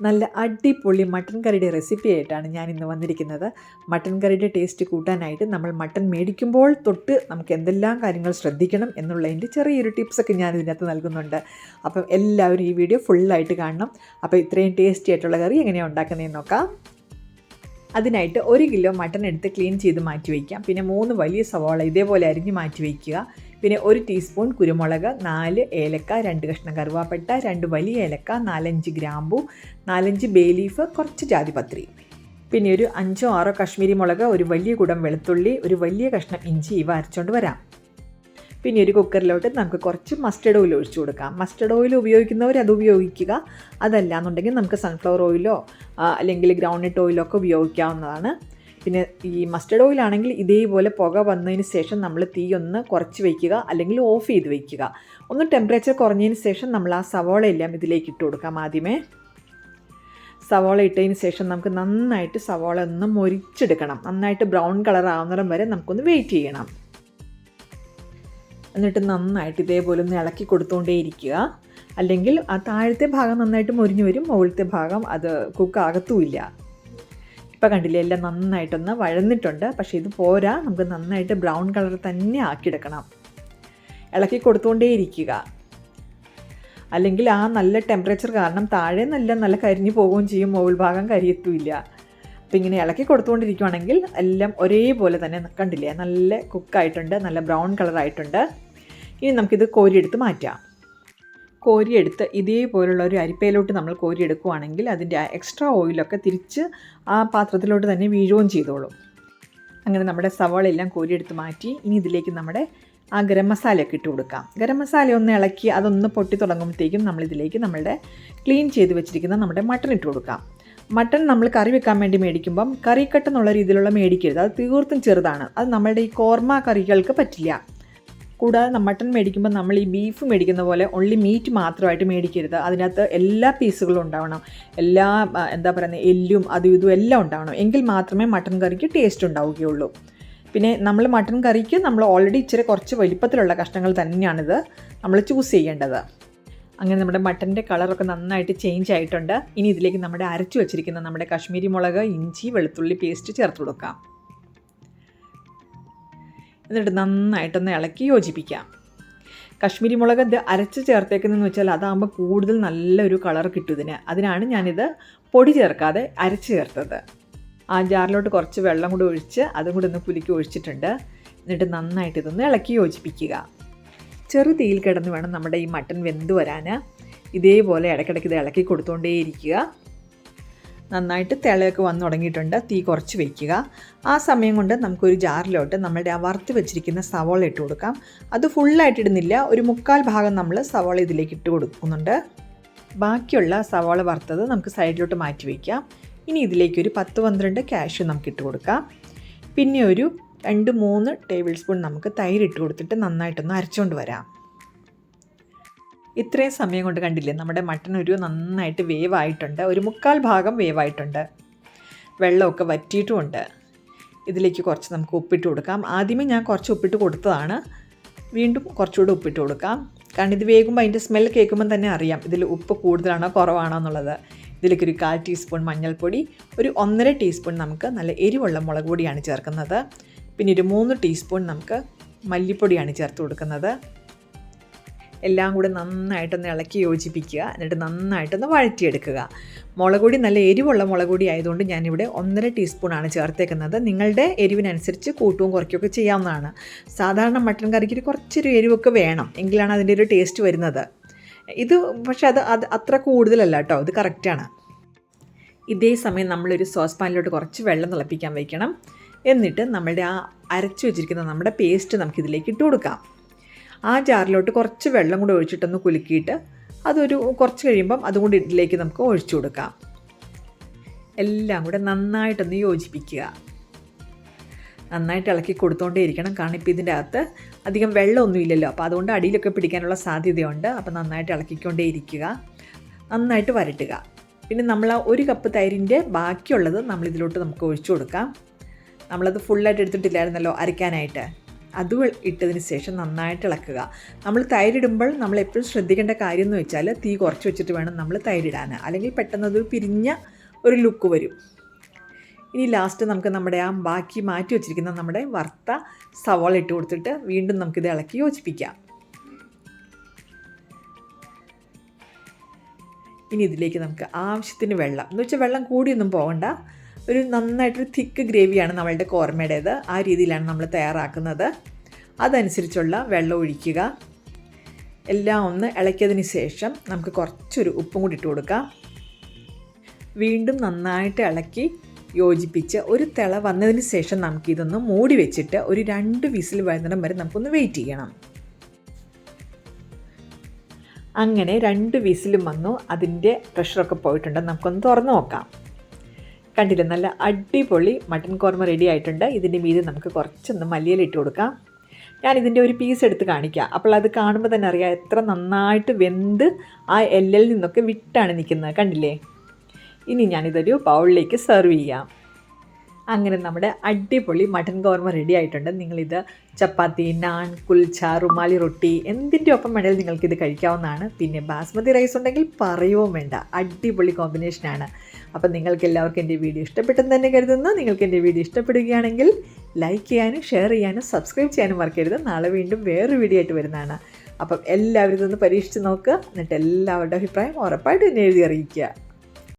നല്ല അടിപൊളി മട്ടൻ കറിയുടെ റെസിപ്പി ആയിട്ടാണ് ഞാൻ ഇന്ന് വന്നിരിക്കുന്നത്. മട്ടൻ കറിയുടെ ടേസ്റ്റ് കൂട്ടാനായിട്ട് നമ്മൾ മട്ടൻ മേടിക്കുമ്പോൾ തൊട്ട് നമുക്ക് എന്തെല്ലാം കാര്യങ്ങൾ ശ്രദ്ധിക്കണം എന്നുള്ളതിന്റെ ചെറിയൊരു ടിപ്സൊക്കെ ഞാൻ ഇതിനകത്ത് നൽകുന്നുണ്ട്. അപ്പം എല്ലാവരും ഈ വീഡിയോ ഫുള്ളായിട്ട് കാണണം. അപ്പോൾ ഇത്രയും ടേസ്റ്റി ആയിട്ടുള്ള കറി എങ്ങനെയാണ് ഉണ്ടാക്കുന്നതെന്ന് നോക്കാം. അതിനായിട്ട് ഒരു കിലോ മട്ടൺ എടുത്ത് ക്ലീൻ ചെയ്ത് മാറ്റി വയ്ക്കാം. പിന്നെ മൂന്ന് വലിയ സവാള ഇതേപോലെ അരിഞ്ഞ് മാറ്റി വയ്ക്കുക. പിന്നെ ഒരു ടീസ്പൂൺ കുരുമുളക് നാല് ഏലക്ക രണ്ട് കഷ്ണം കറുവാപ്പട്ട രണ്ട് വലിയ ഏലക്ക നാലഞ്ച് ഗ്രാമ്പു നാലഞ്ച് ബേ ലീഫ് കുറച്ച് ജാതിപത്രി. പിന്നെ ഒരു അഞ്ചോ ആറോ കശ്മീരി മുളക് ഒരു വലിയ കുടം വെളുത്തുള്ളി ഒരു വലിയ കഷ്ണം ഇഞ്ചി ഇവ അരച്ചുകൊണ്ട് വരാം. പിന്നെ ഒരു കുക്കറിലോട്ട് നമുക്ക് കുറച്ച് മസ്റ്റർഡ് ഓയിൽ ഒഴിച്ചു കൊടുക്കാം. മസ്റ്റർഡ് ഓയിൽ ഉപയോഗിക്കുന്നവർ അത് ഉപയോഗിക്കുക. അതല്ല എന്നുണ്ടെങ്കിൽ നമുക്ക് സൺഫ്ലവർ ഓയിലോ അല്ലെങ്കിൽ ഗ്രൗണ്ട്നട്ട് ഓയിലോ ഒക്കെ ഉപയോഗിക്കാവുന്നതാണ്. പിന്നെ ഈ മസ്റ്റർഡ് ഓയിലാണെങ്കിൽ ഇതേപോലെ പുക വന്നതിന് ശേഷം നമ്മൾ തീ ഒന്ന് കുറച്ച് വയ്ക്കുക അല്ലെങ്കിൽ ഓഫ് ചെയ്ത് വയ്ക്കുക. ഒന്ന് ടെമ്പറേച്ചർ കുറഞ്ഞതിന് ശേഷം നമ്മൾ ആ സവോള എല്ലാം ഇതിലേക്ക് ഇട്ട് കൊടുക്കാം ആദ്യമേ. സവോള ഇട്ടതിന് ശേഷം നമുക്ക് നന്നായിട്ട് സവോള ഒന്ന് മൊരിച്ചെടുക്കണം. നന്നായിട്ട് ബ്രൗൺ കളർ ആവുന്നിടം വരെ നമുക്കൊന്ന് വെയിറ്റ് ചെയ്യണം. എന്നിട്ട് നന്നായിട്ട് ഇതേപോലെ ഒന്ന് ഇളക്കി കൊടുത്തുകൊണ്ടേയിരിക്കുക അല്ലെങ്കിൽ ആ താഴത്തെ ഭാഗം നന്നായിട്ട് മൊരിഞ്ഞു വരും മുകളിലത്തെ ഭാഗം അത് കുക്ക് ഇപ്പം കണ്ടില്ലേ എല്ലാം നന്നായിട്ടൊന്ന് വഴന്നിട്ടുണ്ട്. പക്ഷേ ഇത് പോരാ നമുക്ക് നന്നായിട്ട് ബ്രൗൺ കളർ തന്നെ ആക്കിയെടുക്കണം. ഇളക്കി കൊടുത്തുകൊണ്ടേയിരിക്കുക അല്ലെങ്കിൽ ആ നല്ല ടെമ്പറേച്ചർ കാരണം താഴെ നല്ല നല്ല കരിഞ്ഞു പോവുകയും ചെയ്യും മുകൾ ഭാഗം കരിയത്തുമില്ല. അപ്പോൾ ഇങ്ങനെ ഇളക്കി കൊടുത്തുകൊണ്ടിരിക്കുവാണെങ്കിൽ എല്ലാം ഒരേപോലെ തന്നെ കണ്ടില്ലേ നല്ല കുക്കായിട്ടുണ്ട് നല്ല ബ്രൗൺ കളറായിട്ടുണ്ട്. ഇനി നമുക്കിത് കോരിയെടുത്ത് മാറ്റാം. കോരിയെടുത്ത് ഇതേപോലുള്ള ഒരു അരിപ്പയിലോട്ട് നമ്മൾ കോരിയെടുക്കുവാണെങ്കിൽ അതിന്റെ എക്സ്ട്രാ ഓയിലൊക്കെ തിരിച്ച് ആ പാത്രത്തിലോട്ട് തന്നെ വീഴുകയും ചെയ്തോളും. അങ്ങനെ നമ്മുടെ സവാള എല്ലാം കോരിയെടുത്ത് മാറ്റി ഇനി ഇതിലേക്ക് നമ്മുടെ ആ ഗരം മസാലയൊക്കെ ഇട്ട് കൊടുക്കാം. ഗരം മസാല ഒന്ന് ഇളക്കി അതൊന്ന് പൊട്ടി തുടങ്ങുമ്പോഴത്തേക്കും നമ്മളിതിലേക്ക് നമ്മളുടെ ക്ലീൻ ചെയ്ത് വെച്ചിരിക്കുന്ന നമ്മുടെ മട്ടൺ ഇട്ട് കൊടുക്കാം. മട്ടൺ നമ്മൾ കറി വെക്കാൻ വേണ്ടി മേടിക്കുമ്പം കറിക്കട്ട് എന്നുള്ള രീതിയിലുള്ള മേടിക്കരുത്. അത് തീർത്തും ചെറുതാണ്. അത് നമ്മുടെ ഈ കോർമ കറികൾക്ക് പറ്റില്ല. കൂടാതെ മട്ടൺ മേടിക്കുമ്പോൾ നമ്മൾ ഈ ബീഫ് മേടിക്കുന്ന പോലെ ഓൺലി മീറ്റ് മാത്രമായിട്ട് മേടിക്കരുത്. അതിനകത്ത് എല്ലാ പീസുകളും ഉണ്ടാവണം. എല്ലാ എന്താ പറയുന്നത് എല്ലും അതും ഇതും എല്ലാം ഉണ്ടാവണം. എങ്കിൽ മാത്രമേ മട്ടൺ കറിക്ക് ടേസ്റ്റ് ഉണ്ടാവുകയുള്ളൂ. പിന്നെ നമ്മൾ മട്ടൺ കറിക്ക് നമ്മൾ ഓൾറെഡി ഇച്ചിരി കുറച്ച് വലിപ്പത്തിലുള്ള കഷ്ണങ്ങൾ തന്നെയാണിത് നമ്മൾ ചൂസ് ചെയ്യേണ്ടത്. അങ്ങനെ നമ്മുടെ മട്ടന്റെ കളറൊക്കെ നന്നായിട്ട് ചേഞ്ച് ആയിട്ടുണ്ട്. ഇനി ഇതിലേക്ക് നമ്മുടെ അരച്ചു വെച്ചിരിക്കുന്ന നമ്മുടെ കാശ്മീരി മുളക് ഇഞ്ചി വെളുത്തുള്ളി പേസ്റ്റ് ചേർത്ത് കൊടുക്കാം. എന്നിട്ട് നന്നായിട്ടൊന്ന് ഇളക്കി യോജിപ്പിക്കാം കശ്മീരി മുളക് ഇത് അരച്ച് ചേർത്തേക്കുന്നതെന്ന് വെച്ചാൽ അതാകുമ്പോൾ കൂടുതൽ നല്ലൊരു കളർ കിട്ടും ഇതിന്. അതിനാണ് ഞാനിത് പൊടി ചേർക്കാതെ അരച്ച് ചേർത്തത്. ആ ജാറിലോട്ട് കുറച്ച് വെള്ളം കൂടി ഒഴിച്ച് അതും കൂടി ഒന്ന് കുലുക്കി ഒഴിച്ചിട്ടുണ്ട്. എന്നിട്ട് നന്നായിട്ട് ഇതൊന്ന് ഇളക്കി യോജിപ്പിക്കുക. ചെറു തീയിൽ കിടന്ന് വേണം നമ്മുടെ ഈ മട്ടൻ വെന്ത് വരാൻ ഇതേപോലെ ഇടയ്ക്കിടയ്ക്ക് ഇത് ഇളക്കി കൊടുത്തുകൊണ്ടേയിരിക്കുക നന്നായിട്ട് തിളയൊക്കെ വന്നു തുടങ്ങിയിട്ടുണ്ട്. തീ കുറച്ച് വയ്ക്കുക ആ സമയം കൊണ്ട് നമുക്കൊരു ജാറിലോട്ട് നമ്മളുടെ ആ വറുത്ത് വെച്ചിരിക്കുന്ന സവോള ഇട്ട് കൊടുക്കാം. അത് ഫുള്ളായിട്ട് ഇടുന്നില്ല. ഒരു മുക്കാൽ ഭാഗം നമ്മൾ സവോള ഇതിലേക്ക് ഇട്ട് കൊടുക്കുന്നുണ്ട്. ബാക്കിയുള്ള സവോള വറുത്തത് നമുക്ക് സൈഡിലോട്ട് മാറ്റി വയ്ക്കാം ഇനി ഇതിലേക്ക് ഒരു പത്ത് പന്ത്രണ്ട് ക്യാഷ് നമുക്ക് ഇട്ട് കൊടുക്കാം. പിന്നെ ഒരു രണ്ട് മൂന്ന് ടേബിൾ സ്പൂൺ നമുക്ക് തൈര് ഇട്ട് കൊടുത്തിട്ട് നന്നായിട്ടൊന്ന് അരച്ചുകൊണ്ട് വരാം. ഇത്രയും സമയം കൊണ്ട് കണ്ടില്ലേ നമ്മുടെ മട്ടൻ ഒരു നന്നായിട്ട് വേവായിട്ടുണ്ട്. ഒരു മുക്കാൽ ഭാഗം വേവായിട്ടുണ്ട്. വെള്ളമൊക്കെ വറ്റിയിട്ടുമുണ്ട്. ഇതിലേക്ക് കുറച്ച് നമുക്ക് ഉപ്പിട്ട് കൊടുക്കാം. ആദ്യമേ ഞാൻ കുറച്ച് ഉപ്പിട്ട് കൊടുത്തതാണ്. വീണ്ടും കുറച്ചുകൂടി ഉപ്പിട്ട് കൊടുക്കാം. കാരണം ഇത് വേകുമ്പോൾ അതിന്റെ സ്മെൽ കേൾക്കുമ്പോൾ തന്നെ അറിയാം ഇതിൽ ഉപ്പ് കൂടുതലാണോ കുറവാണോ എന്നുള്ളത്. ഇതിലേക്ക് ഒരു കാൽ ടീസ്പൂൺ മഞ്ഞൾപ്പൊടി ഒരു ഒന്നര ടീസ്പൂൺ നമുക്ക് നല്ല എരിവുള്ള മുളക് പൊടിയാണ് ചേർക്കുന്നത്. പിന്നെ ഒരു മൂന്ന് ടീസ്പൂൺ നമുക്ക് മല്ലിപ്പൊടിയാണ് ചേർത്ത് കൊടുക്കുന്നത്. എല്ലാം കൂടെ നന്നായിട്ടൊന്ന് ഇളക്കി യോജിപ്പിക്കുക. എന്നിട്ട് നന്നായിട്ടൊന്ന് വഴറ്റിയെടുക്കുക. മുളക് പൊടി നല്ല എരിവുള്ള മുളക് പൊടി ആയതുകൊണ്ട് ഞാനിവിടെ ഒന്നര ടീസ്പൂണാണ് ചേർത്തേക്കുന്നത്. നിങ്ങളുടെ എരിവിനനുസരിച്ച് കൂട്ടവും കുറയ്ക്കുകയൊക്കെ ചെയ്യാവുന്നതാണ്. സാധാരണ മട്ടൺ കറിക്ക് കുറച്ചൊരു എരിവൊക്കെ വേണം. എങ്കിലാണ് അതിന്റെ ഒരു ടേസ്റ്റ് വരുന്നത്. ഇത് പക്ഷേ അത് അത് അത്ര കൂടുതലല്ല കേട്ടോ. ഇത് കറക്റ്റാണ് ഇതേ സമയം നമ്മളൊരു സോസ് പാനിലോട്ട് കുറച്ച് വെള്ളം തിളപ്പിക്കാൻ വയ്ക്കണം എന്നിട്ട് നമ്മുടെ ആ അരച്ചു വെച്ചിരിക്കുന്ന നമ്മുടെ പേസ്റ്റ് നമുക്കിതിലേക്ക് ഇട്ട് കൊടുക്കാം. ആ ജാറിലോട്ട് കുറച്ച് വെള്ളം കൂടി ഒഴിച്ചിട്ടൊന്ന് കുലുക്കിയിട്ട് അതൊരു കുറച്ച് കഴിയുമ്പം അതുകൊണ്ട് ഇതിലേക്ക് നമുക്ക് ഒഴിച്ചു കൊടുക്കാം. എല്ലാം കൂടെ നന്നായിട്ടൊന്ന് യോജിപ്പിക്കുക. നന്നായിട്ട് ഇളക്കി കൊടുത്തോണ്ടേ ഇരിക്കണം. കാരണം ഇപ്പോൾ ഇതിന്റെ അകത്ത് അധികം വെള്ളമൊന്നും ഇല്ലല്ലോ. അപ്പോൾ അതുകൊണ്ട് അടിയിലൊക്കെ പിടിക്കാനുള്ള സാധ്യതയുണ്ട്. അപ്പോൾ നന്നായിട്ട് ഇളക്കിക്കൊണ്ടേ ഇരിക്കുക. നന്നായിട്ട് വരട്ടുക. പിന്നെ നമ്മൾ ആ ഒരു കപ്പ് തൈരിന്റെ ബാക്കിയുള്ളത് നമ്മളിതിലോട്ട് നമുക്ക് ഒഴിച്ചു കൊടുക്കാം. നമ്മളത് ഫുള്ളായിട്ട് എടുത്തിട്ടില്ലായിരുന്നല്ലോ അരയ്ക്കാനായിട്ട്. അതും ഇട്ടതിന് ശേഷം നന്നായിട്ട് ഇളക്കുക. നമ്മൾ തൈരിടുമ്പോൾ നമ്മൾ എപ്പോഴും ശ്രദ്ധിക്കേണ്ട കാര്യം എന്ന് വെച്ചാൽ തീ കുറച്ച് വെച്ചിട്ട് വേണം നമ്മൾ തൈരിടാൻ. അല്ലെങ്കിൽ പെട്ടെന്ന് അത് പിരിഞ്ഞ ഒരു ലുക്ക് വരും. ഇനി ലാസ്റ്റ് നമുക്ക് നമ്മുടെ ആ ബാക്കി മാറ്റി വെച്ചിരിക്കുന്ന നമ്മുടെ വറുത്ത സവാള ഇട്ട് കൊടുത്തിട്ട് വീണ്ടും നമുക്കിത് ഇളക്കി യോജിപ്പിക്കാം. ഇനി ഇതിലേക്ക് നമുക്ക് ആവശ്യത്തിന് വെള്ളം. എന്ന് വെച്ചാൽ വെള്ളം കൂടിയൊന്നും പോകണ്ട. ഒരു നന്നായിട്ടൊരു തിക്ക് ഗ്രേവിയാണ് നമ്മളുടെ കോർമയുടേത്. ആ രീതിയിലാണ് നമ്മൾ തയ്യാറാക്കുന്നത്. അതനുസരിച്ചുള്ള വെള്ളം ഒഴിക്കുക. എല്ലാം ഒന്ന് ഇളക്കിയതിന് ശേഷം നമുക്ക് കുറച്ചൊരു ഉപ്പും കൂടി ഇട്ട് കൊടുക്കാം. വീണ്ടും നന്നായിട്ട് ഇളക്കി യോജിപ്പിച്ച് ഒരു തിള വന്നതിന് ശേഷം നമുക്കിതൊന്ന് മൂടി വെച്ചിട്ട് ഒരു രണ്ട് വിസിൽ വരുന്നിടം വരെ നമുക്കൊന്ന് വെയിറ്റ് ചെയ്യണം. അങ്ങനെ രണ്ട് വിസിലും വന്നു. അതിന്റെ പ്രഷറൊക്കെ പോയിട്ടുണ്ട്. നമുക്കൊന്ന് തുറന്ന് നോക്കാം. കണ്ടില്ലേ നല്ല അടിപൊളി മട്ടൻ കോർമ റെഡി ആയിട്ടുണ്ട്. ഇതിന്റെ മീതെ നമുക്ക് കുറച്ചൊന്ന് മല്ലിയിലിട്ട് കൊടുക്കാം. ഞാൻ ഇതിന്റെ ഒരു പീസ് എടുത്ത് കാണിക്കാം. അപ്പോൾ അത് കാണുമ്പോൾ തന്നെ അറിയാം എത്ര നന്നായിട്ട് വെന്ത് ആ എല്ലിൽ നിന്നൊക്കെ വിട്ടാണ് നിൽക്കുന്നത്. കണ്ടില്ലേ? ഇനി ഞാനിതൊരു ബൗളിലേക്ക് സെർവ് ചെയ്യാം. അങ്ങനെ നമ്മുടെ അടിപൊളി മട്ടൻ കോർമ റെഡി ആയിട്ടുണ്ട്. നിങ്ങളിത് ചപ്പാത്തി നാൻ കുൽച്ച റുമാലി റൊട്ടി എന്തിന്റെ ഒപ്പം വേണേലും നിങ്ങൾക്കിത് കഴിക്കാവുന്നതാണ്. പിന്നെ ബാസ്മതി റൈസ് ഉണ്ടെങ്കിൽ പറയുകയും വേണ്ട. അടിപൊളി കോമ്പിനേഷനാണ് അപ്പം നിങ്ങൾക്ക് എല്ലാവർക്കും എന്റെ വീഡിയോ ഇഷ്ടപ്പെട്ടെന്ന് തന്നെ കരുതുന്നു. നിങ്ങൾക്ക് എന്റെ വീഡിയോ ഇഷ്ടപ്പെടുകയാണെങ്കിൽ ലൈക്ക് ചെയ്യാനും ഷെയർ ചെയ്യാനും സബ്സ്ക്രൈബ് ചെയ്യാനും മറക്കരുത്. നാളെ വീണ്ടും വേറൊരു വീഡിയോ ആയിട്ട് വരുന്നതാണ്. അപ്പം എല്ലാവരും ഇതൊന്ന് പരീക്ഷിച്ച് നോക്കുക എന്നിട്ട് എല്ലാവരുടെ അഭിപ്രായം ഉറപ്പായിട്ട് എന്നെ എഴുതി അറിയിക്കുക.